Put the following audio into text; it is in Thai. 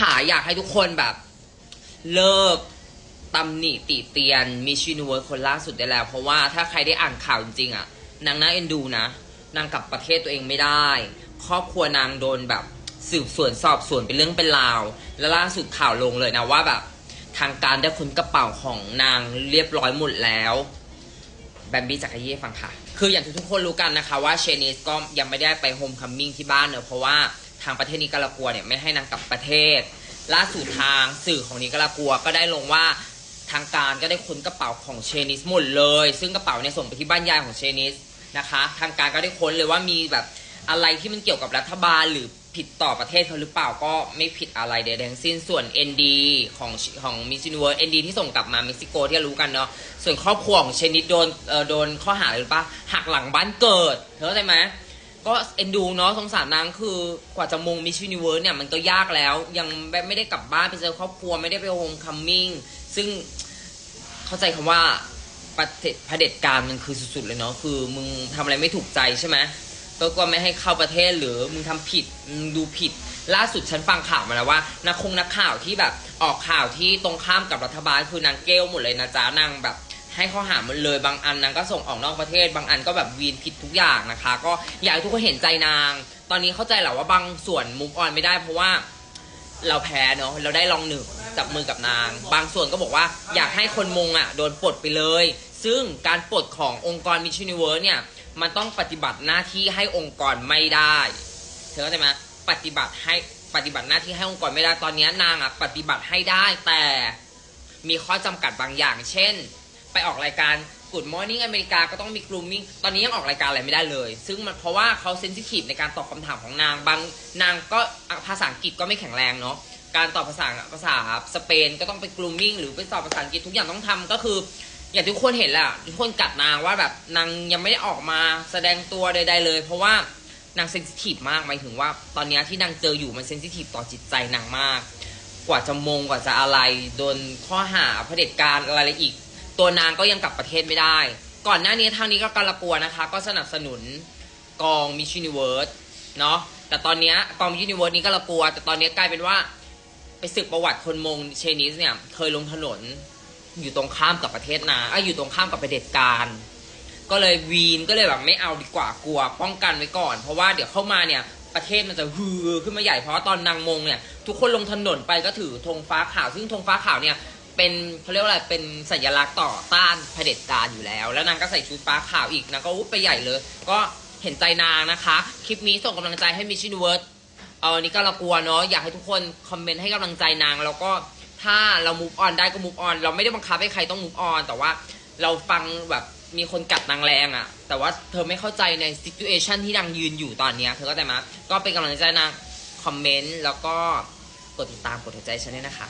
ขาอยากให้ทุกคนแบบ เลิกตำหนิติเตียนมิชินูเวิร์คนล่าสุดได้แล้ว เพราะว่าถ้าใครได้อ่านข่าวจริงๆอะนางน่าเอ็นดูนะ นางกลับประเทศตัวเองไม่ได้ ครอบครัวนางโดนแบบสืบสวนสอบสวนเป็นเรื่องเป็นราว แล้วล่าสุดข่าวลงเลยนะว่าแบบ ทางการได้ค้นกระเป๋าของนางเรียบร้อยหมดแล้วแบมบี้จากรเย่ฟังค่ะ คืออย่างที่ทุกคนรู้กันนะคะว่าเชนิสก็ยังไม่ได้ไปโฮมคัมมิ่งที่บ้านเนอะเพราะว่า ทางประเทศนิการากัวเนี่ยไม่ให้นางกลับประเทศ ล่าสุดทางสื่อของนิการากัวก็ได้ลงว่าทางการก็ได้ค้นกระเป๋าของเชนิสหมดเลย ซึ่งกระเป๋าเนี่ยส่งไปที่บ้านยายของเชนิสนะคะ ทางการก็ได้ค้นเลยว่ามีแบบอะไรที่มันเกี่ยวกับรัฐบาลหรือผิดต่อประเทศเขาหรือเปล่าก็ไม่ผิดอะไรใดๆทั้งสิ้นส่วน ND ของของมิสซินเวอร์ ND ที่ส่งกลับมาเม็กซิโกที่รู้กันเนาะส่วนครอบครัวของเชนิดโดนเออโดนข้อหาหรือปะหักหลังบ้านเกิดเธอเข้าใจไหม ก็เอ็นดูเนาะสงสารนางคือกว่าจะมงมิสซินิเวอร์สเนี่ยมันก็ยากแล้ว ยังแบบไม่ได้กลับบ้านไปเจอครอบครัวไม่ได้ไปโฮมคัมมิ่งซึ่งเข้าใจคำว่าประเทศเผด็จการมันคือสุดๆเลยเนาะคือมึงทำอะไรไม่ถูกใจใช่ไหมก็ก็ไม่ให้เข้าประเทศหรือมึงทำผิดมึงดูผิด ล่าสุดฉันฟังข่าวมาแล้วว่านักคงนักข่าวที่แบบออกข่าวที่ตรงข้ามกับรัฐบาลคือนางเกลหมดเลยนะจ๊ะนางแบบ ให้ข้อหาหมันเลยบางอันนางก็ส่งออกนอกประเทศ บางอันก็แบบวีนผิดทุกอย่างนะคะ ก็อยากให้ทุกคนเห็นใจนาง ตอนนี้เข้าใจแหละว่าบางส่วนมุกออนไม่ได้เพราะว่าเราแพ้เนาะเราได้ลองหนึ่งจับมือกับนาง บางส่วนก็บอกว่าอยากให้คนมงอะโดนปลดไปเลย ซึ่งการปลดขององค์กรมิชชันนิเวิร์เนี่ยมันต้องปฏิบัติหน้าที่ให้องค์กรไม่ได้เธอเข้าใจไหมปฏิบัติให้ปฏิบัติหน้าที่ให้องค์กรไม่ได้ตอนนี้นางอะปฏิบัติให้ได้แต่มีข้อจำกัดบางอย่าง เช่น ไปออกรายการ Good Morning อเมริกาก็ต้องมี grooming ตอนนี้ยังออกรายการอะไรไม่ได้เลย ซึ่งมันเพราะว่าเขาเซนซิทีฟในการตอบคำถามของนางบางนางก็ภาษาอังกฤษก็ไม่แข็งแรงเนาะการตอบภาษาภาษาสเปนก็ต้องไป grooming หรือไปสอบภาษาอังกฤษทุกอย่างต้องทำก็คือ อย่างที่ทุกคนเห็นแหละทุกคนกัดนางว่าแบบนางยังไม่ได้ออกมาแสดงตัวใด ๆ เลย เพราะว่านางเซนซิทีฟมากหมายถึงว่า ตอนนี้ที่นางเจออยู่มันเซนซิทีฟต่อจิตใจนางมาก กว่าจะมงกว่าจะอะไรโดนข้อหาเผด็จการอะไรอีก ตัวนางก็ยังกลับประเทศไม่ได้ ก่อนหน้านี้ทางนี้ก็การละกัวนะคะ ก็สนับสนุนกองมิช s นิเวิร์สเนาะแต่ตอนนี้กองมิช s นิเวิร์สนี้ก็ละกัว แต่ตอนนี้กลายเป็นว่าไปสืบประวัติคนมงเชนิสเนี่ยเคยลงถนนอยู่ตรงข้ามกับประเทศนาอะอยู่ตรงข้ามกับประเด็จการก็เลยวีนก็เลยแบบไม่เอาดีกว่ากลัว ป้องกันไว้ก่อน เพราะว่าเดี๋ยวเข้ามาเนี่ยประเทศมันจะฮือขึ้นมาใหญ่เพราะว่าตอนนางมงเนี่ยทุกคนลงถนนไปก็ถือธงฟ้าขาวซึ่งธงฟ้าขาวเนี่ย เป็นเขาเรียกว่าอะไรเป็นสัญลักษณ์ต่อต้านเผด็จการอยู่แล้ว แล้วนางก็ใส่ชุดฟ้าขาวอีกนางก็อุ๊บไปใหญ่เลย ก็เห็นใจนางนะคะ คลิปนี้ส่งกำลังใจให้มิช s ิ n เวิร์สเออนี่ก็เรากลัวเนาะอยากให้ทุกคนคอมเมนต์ให้กำลังใจนาง แล้วก็ถ้าเรา move on ได้ก็ move on เราไม่ได้บังคับให้ใครต้อง move on แต่ว่าเราฟังแบบมีคนกัดนางแรงอะ่ะ แต่ว่าเธอไม่เข้าใจใน situation ที่นางยืนอยู่ตอนเนี้ยเธอก็แต่มาก็เป็นกำลังใจนางคอมเมนต์แล้วก็กดติดตามกดหัวใจฉันด้วยนะคะ